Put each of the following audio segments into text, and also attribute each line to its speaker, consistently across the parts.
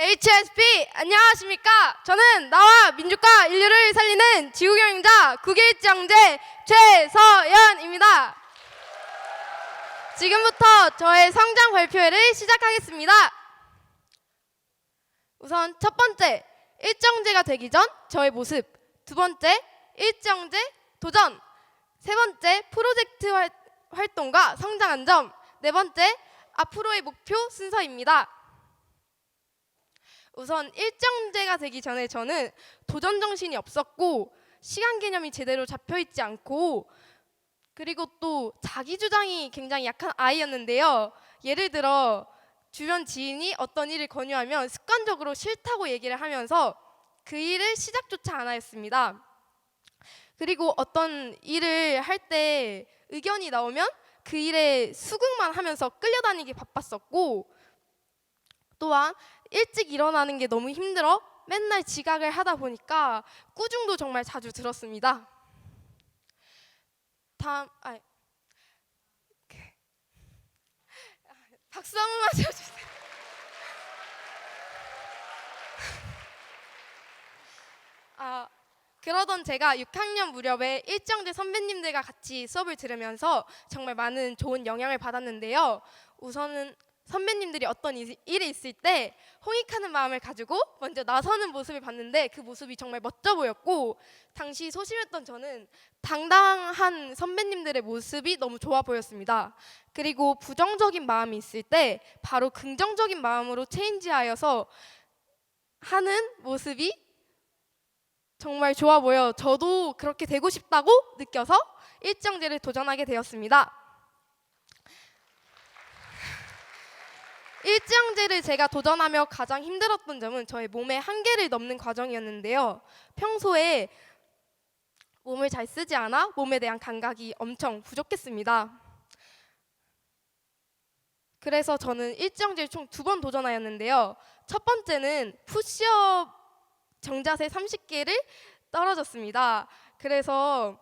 Speaker 1: HSP 안녕하십니까? 저는 나와 민주과 인류를 살리는 지구경영자 국일장제 최서연입니다. 지금부터 저의 성장 발표회를 시작하겠습니다. 우선 첫 번째 일정제가 되기 전 저의 모습, 두 번째 일정제 도전, 세 번째 프로젝트 활- 활동과 성장한 점, 네 번째 앞으로의 목표 순서입니다. 우선 일정제가 되기 전에 저는 도전 정신이 없었고 시간 개념이 제대로 잡혀 있지 않고 그리고 또 자기 주장이 굉장히 약한 아이였는데요. 예를 들어 주변 지인이 어떤 일을 권유하면 습관적으로 싫다고 얘기를 하면서 그 일을 시작조차 안 하였습니다. 그리고 어떤 일을 할 때 의견이 나오면 그 일에 수긍만 하면서 끌려다니기 바빴었고 또한 일찍 일어나는 게 너무 힘들어 맨날 지각을 하다 보니까 꾸중도 정말 자주 들었습니다. 다음 아 그, 아, 박수 한 번만 쳐주세요. 아 그러던 제가 6학년 무렵에 일정제 선배님들과 같이 수업을 들으면서 정말 많은 좋은 영향을 받았는데요. 우선은 선배님들이 어떤 일- 일이 있을 때 홍익하는 마음을 가지고 먼저 나서는 모습을 봤는데 그 모습이 정말 멋져 보였고 당시 소심했던 저는 당당한 선배님들의 모습이 너무 좋아 보였습니다. 그리고 부정적인 마음이 있을 때 바로 긍정적인 마음으로 체인지하여서 하는 모습이 정말 좋아 보여 저도 그렇게 되고 싶다고 느껴서 일정제를 도전하게 되었습니다. 일정제를 제가 도전하며 가장 힘들었던 점은 저의 몸의 한계를 넘는 과정이었는데요. 평소에 몸을 잘 쓰지 않아 몸에 대한 감각이 엄청 부족했습니다. 그래서 저는 일정제를 총 두 번 도전하였는데요. 첫 번째는 푸시업 정자세 30개를 떨어졌습니다. 그래서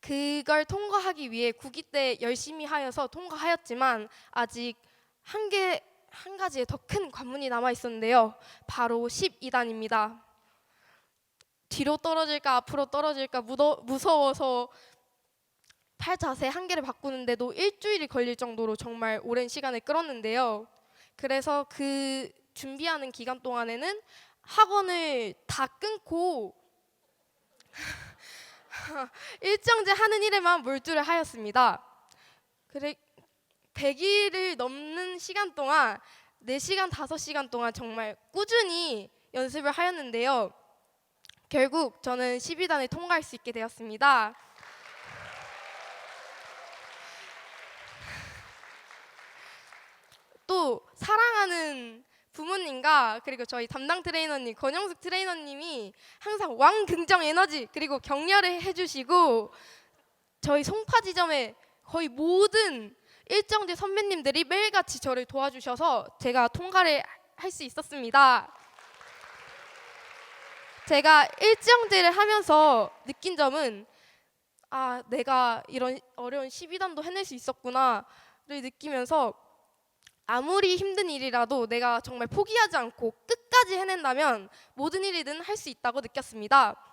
Speaker 1: 그걸 통과하기 위해 구기 때 열심히 하여서 통과하였지만 아직 한 개 한 가지의 더 큰 관문이 남아 있었는데요. 바로 12단입니다. 뒤로 떨어질까 앞으로 떨어질까 무더, 무서워서 팔 자세 한 개를 바꾸는데도 일주일이 걸릴 정도로 정말 오랜 시간을 끌었는데요. 그래서 그 준비하는 기간 동안에는 학원을 다 끊고 일정제 하는 일에만 몰두를 하였습니다. 그래 100일을 넘는 시간 동안 4시간, 5시간 동안 정말 꾸준히 연습을 하였는데요. 결국 저는 12단을 통과할 수 있게 되었습니다. 또 사랑하는 부모님과 그리고 저희 담당 트레이너님 권영숙 트레이너님이 항상 왕긍정 에너지 그리고 격려를 해주시고 저희 송파 지점에 거의 모든 일정제 선배님들이 매일같이 저를 도와주셔서 제가 통과를 할 수 있었습니다. 제가 일정제를 하면서 느낀 점은 아 내가 이런 어려운 12단도 해낼 수 있었구나를 느끼면서 아무리 힘든 일이라도 내가 정말 포기하지 않고 끝까지 해낸다면 모든 일이든 할 수 있다고 느꼈습니다.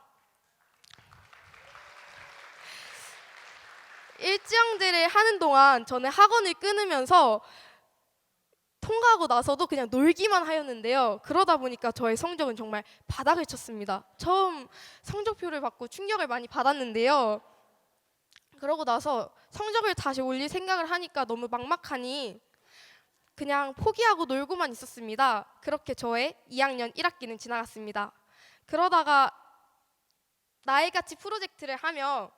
Speaker 1: 일정제를 하는 동안 저는 학원을 끊으면서 통과하고 나서도 그냥 놀기만 하였는데요. 그러다 보니까 저의 성적은 정말 바닥을 쳤습니다. 처음 성적표를 받고 충격을 많이 받았는데요. 그러고 나서 성적을 다시 올릴 생각을 하니까 너무 막막하니 그냥 포기하고 놀고만 있었습니다. 그렇게 저의 2학년 1학기는 지나갔습니다. 그러다가 나이같이 프로젝트를 하며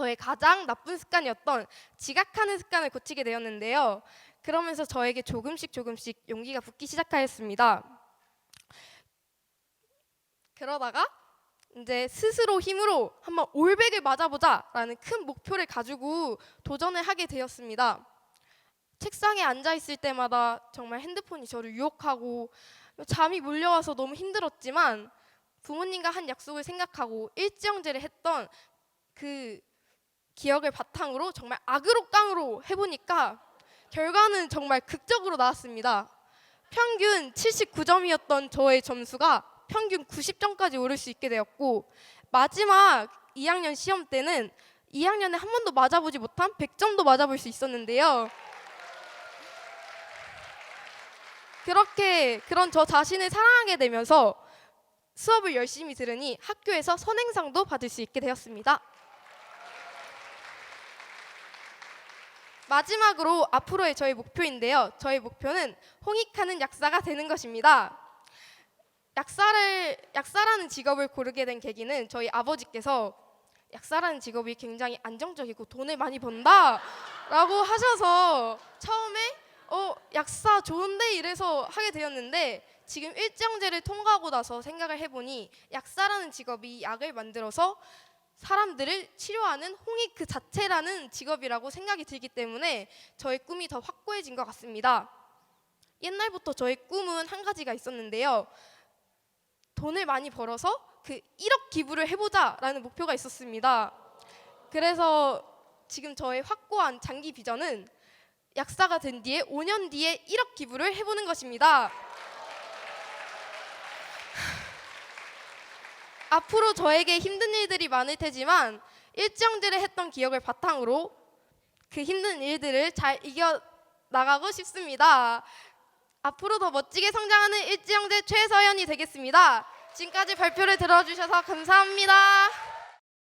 Speaker 1: 저의 가장 나쁜 습관이었던 지각하는 습관을 고치게 되었는데요. 그러면서 저에게 조금씩 조금씩 용기가 붙기 시작하였습니다. 그러다가 이제 스스로 힘으로 한번 올백을 맞아보자라는 큰 목표를 가지고 도전을 하게 되었습니다. 책상에 앉아 있을 때마다 정말 핸드폰이 저를 유혹하고 잠이 몰려와서 너무 힘들었지만 부모님과 한 약속을 생각하고 일정제를 했던 그 기억을 바탕으로 정말 악으로 깡으로 해보니까 결과는 정말 극적으로 나왔습니다. 평균 79점이었던 저의 점수가 평균 90점까지 오를 수 있게 되었고 마지막 2학년 시험 때는 2학년에 한 번도 맞아보지 못한 100점도 맞아볼 수 있었는데요. 그렇게 그런 저 자신을 사랑하게 되면서 수업을 열심히 들으니 학교에서 선행상도 받을 수 있게 되었습니다. 마지막으로 앞으로의 저희 목표인데요. 저희 목표는 홍익하는 약사가 되는 것입니다. 약사를 약사라는 직업을 고르게 된 계기는 저희 아버지께서 약사라는 직업이 굉장히 안정적이고 돈을 많이 번다라고 하셔서 처음에 어 약사 좋은데 이래서 하게 되었는데 지금 일정제를 통과하고 나서 생각을 해보니 약사라는 직업이 약을 만들어서 사람들을 치료하는 홍익 그 자체라는 직업이라고 생각이 들기 때문에 저의 꿈이 더 확고해진 것 같습니다. 옛날부터 저의 꿈은 한 가지가 있었는데요. 돈을 많이 벌어서 그 1억 기부를 해보자라는 목표가 있었습니다. 그래서 지금 저의 확고한 장기 비전은 약사가 된 뒤에 5년 뒤에 1억 기부를 해보는 것입니다. 앞으로 저에게 힘든 일들이 많을 테지만 일정들을 했던 기억을 바탕으로 그 힘든 일들을 잘 이겨 나가고 싶습니다. 앞으로 더 멋지게 성장하는 일지영대 최서연이 되겠습니다. 지금까지 발표를 들어주셔서 감사합니다.